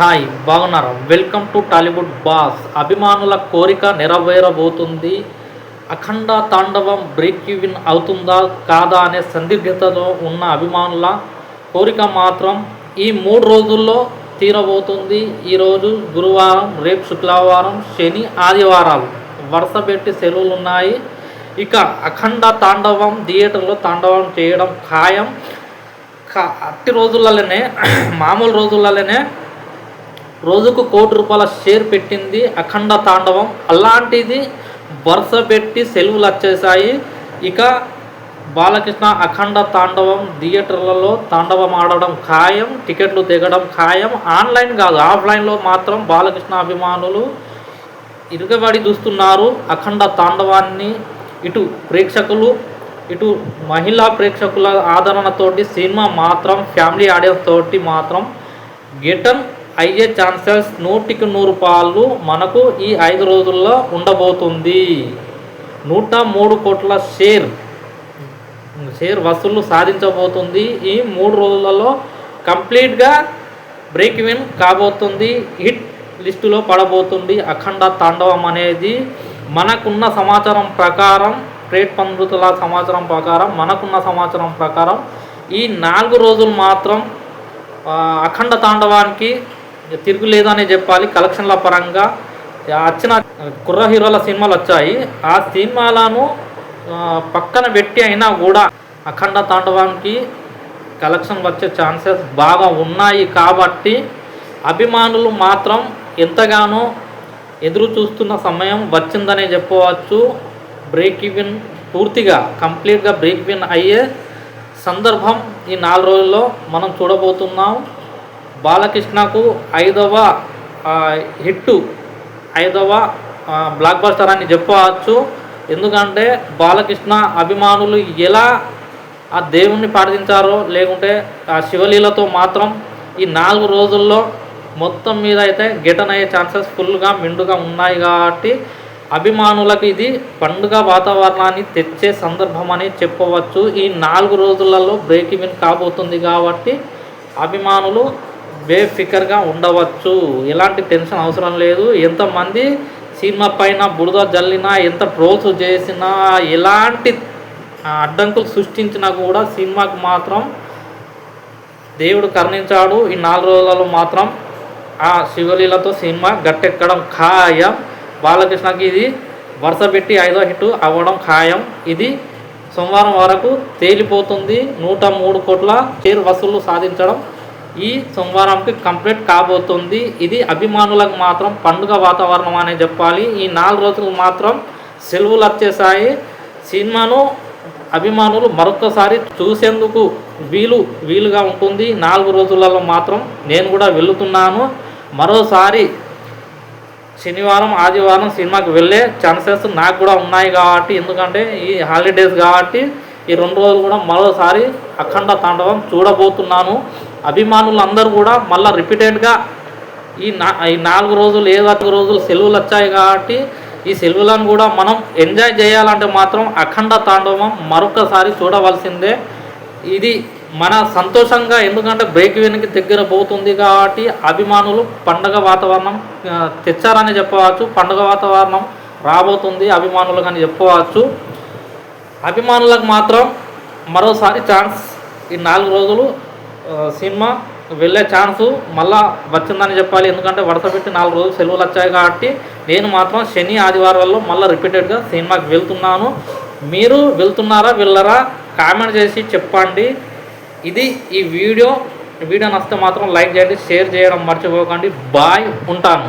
Hi బాగున్నారా? Welcome to Tollywood boss. అభిమానుల కోరిక నెరవేరబోతుంది. అఖండ తాండవం బ్రేక్ ఈవెన్ అవుతుందా కాదా అనే సందిగ్ధతలో ఉన్న అభిమానుల కోరిక మాత్రం ఈ మూడు రోజుల్లో తీరబోతుంది. ఈరోజు గురువారం రేపు శుక్రవారం శని ఆదివారాలు. వరుస పెట్టి సెలవులు ఉన్నాయి ఇక అఖండ తాండవం థియేటర్లో తాండవం చేయడం ఖాయం. కా- అట్టి రోజులలోనే మామూలు రోజులలోనే రోజుకు కోటి రూపాయల షేర్ పెట్టింది అఖండ తాండవం. అలాంటిది వరుస పెట్టి సెలవులు వచ్చేసాయి ఇక బాలకృష్ణ అఖండ తాండవం థియేటర్లలో తాండవం ఆడడం ఖాయం టికెట్లు దిగడం ఖాయం. ఆన్లైన్ కాదు ఆఫ్లైన్లో మాత్రం బాలకృష్ణ అభిమానులు ఇరుగబడి చూస్తున్నారు. అఖండ తాండవాన్ని ఇటు ప్రేక్షకులు ఇటు మహిళా ప్రేక్షకుల ఆదరణతోటి సినిమా మాత్రం ఫ్యామిలీ ఆడియన్స్ తోటి మాత్రం గిటన్ అయ్యే ఛాన్సెస్ నూటికి నూరు పాళ్ళు మనకు ఈ ఐదు రోజుల్లో ఉండబోతుంది. నూట మూడు కోట్ల షేర్. షేర్ వసూళ్ళు సాధించబోతుంది. ఈ మూడు రోజులలో కంప్లీట్గా బ్రేక్ విన్ కాబోతుంది. హిట్ లిస్టులో పడబోతుంది. అఖండ తాండవం అనేది మనకున్న సమాచారం ప్రకారం ట్రేడ్ పండితుల సమాచారం ప్రకారం మనకున్న సమాచారం ప్రకారం ఈ నాలుగు రోజులు మాత్రం అఖండ తాండవానికి తిరుగులేదనే చెప్పాలి. కలెక్షన్ల పరంగా వచ్చిన కుర్ర హీరోల సినిమాలు వచ్చాయి. ఆ సినిమాలను పక్కన పెట్టి అయినా కూడా అఖండ తాండవానికి కలెక్షన్ వచ్చే ఛాన్సెస్ బాగా ఉన్నాయి కాబట్టి అభిమానులు మాత్రం ఎంతగానో ఎదురు చూస్తున్న సమయం వచ్చిందనే చెప్పవచ్చు. బ్రేక్ ఈవెన్ పూర్తిగా కంప్లీట్గా బ్రేక్ ఈవెన్ అయ్యే సందర్భం ఈ నాలుగు రోజుల్లో మనం చూడబోతున్నాం. బాలకృష్ణకు ఐదవ హిట్టు ఐదవ బ్లాక్ బస్టర్ అని చెప్పవచ్చు. ఎందుకంటే బాలకృష్ణ అభిమానులు ఎలా ఆ దేవుణ్ణి ప్రార్థించారో లేకుంటే ఆ శివలీలతో మాత్రం ఈ నాలుగు రోజుల్లో మొత్తం మీద అయితే గెటన్ అయ్యే ఛాన్సెస్ ఫుల్గా మెండుగా ఉన్నాయి కాబట్టి అభిమానులకు ఇది పండుగ వాతావరణాన్ని తెచ్చే సందర్భం అని చెప్పవచ్చు. ఈ నాలుగు రోజులలో బ్రేక్ ఈవెన్ కాబోతుంది కాబట్టి అభిమానులు బేఫికర్గా ఉండవచ్చు. ఎలాంటి టెన్షన్ అవసరం లేదు. ఎంతమంది సినిమా పైన బురద జల్లినా ఎంత ట్రోల్స్ చేసినా ఎలాంటి అడ్డంకులు సృష్టించినా కూడా సినిమాకు మాత్రం దేవుడు కరుణించాడు. ఈ నాలుగు రోజులలో మాత్రం ఆ శివలీలతో సినిమా గట్టెక్కడం ఖాయం. బాలకృష్ణకి ఇది వరుస పెట్టి ఐదో హిట్ అవ్వడం ఖాయం. ఇది సోమవారం వరకు తేలిపోతుంది. నూట మూడు కోట్ల షేర్ వసూళ్ళు సాధించడం ఈ సోమవారంకి కంప్లీట్ కాబోతుంది. ఇది అభిమానులకు మాత్రం పండుగ వాతావరణం అనే చెప్పాలి. ఈ నాలుగు రోజులు మాత్రం సెలవులు వచ్చేసాయి. సినిమాను అభిమానులు మరొకసారి చూసేందుకు వీలు వీలుగా ఉంటుంది. నాలుగు రోజులలో మాత్రం నేను కూడా వెళుతున్నాను. మరోసారి శనివారం ఆదివారం సినిమాకి వెళ్ళే ఛాన్సెస్ నాకు కూడా ఉన్నాయి కాబట్టి ఎందుకంటే ఈ హాలిడేస్ కాబట్టి ఈ రెండు రోజులు కూడా మరోసారి అఖండ తాండవం చూడబోతున్నాను. అభిమానులు అందరూ కూడా మళ్ళీ రిపీటెడ్గా ఈ నా ఈ నాలుగు రోజులు ఏదో రోజులు సెలవులు వచ్చాయి కాబట్టి ఈ సెలవులను కూడా మనం ఎంజాయ్ చేయాలంటే మాత్రం అఖండ తాండవం మరొకసారి చూడవలసిందే. ఇది మన సంతోషంగా ఎందుకంటే బ్రేక్ వెనక్కి దగ్గర పోతుంది కాబట్టి అభిమానులు పండగ వాతావరణం తెచ్చారని చెప్పవచ్చు పండగ వాతావరణం రాబోతుంది అభిమానులకు అని చెప్పవచ్చు. అభిమానులకు మాత్రం మరోసారి ఛాన్స్ ఈ నాలుగు రోజులు సినిమా వెళ్ళే ఛాన్సు మళ్ళా వచ్చిందని చెప్పాలి. ఎందుకంటే వరుస పెట్టి నాలుగు రోజులు సెలవులు వచ్చాయి కాబట్టి నేను మాత్రం శని ఆదివారాల్లో మళ్ళీ రిపీటెడ్గా సినిమాకి వెళ్తున్నాను. మీరు వెళ్తున్నారా వెళ్ళరా? కామెంట్ చేసి చెప్పండి. ఇది ఈ వీడియో. వీడియో నచ్చితే మాత్రం లైక్ చేయండి షేర్ చేయడం మర్చిపోకండి. బాయ్ ఉంటాను.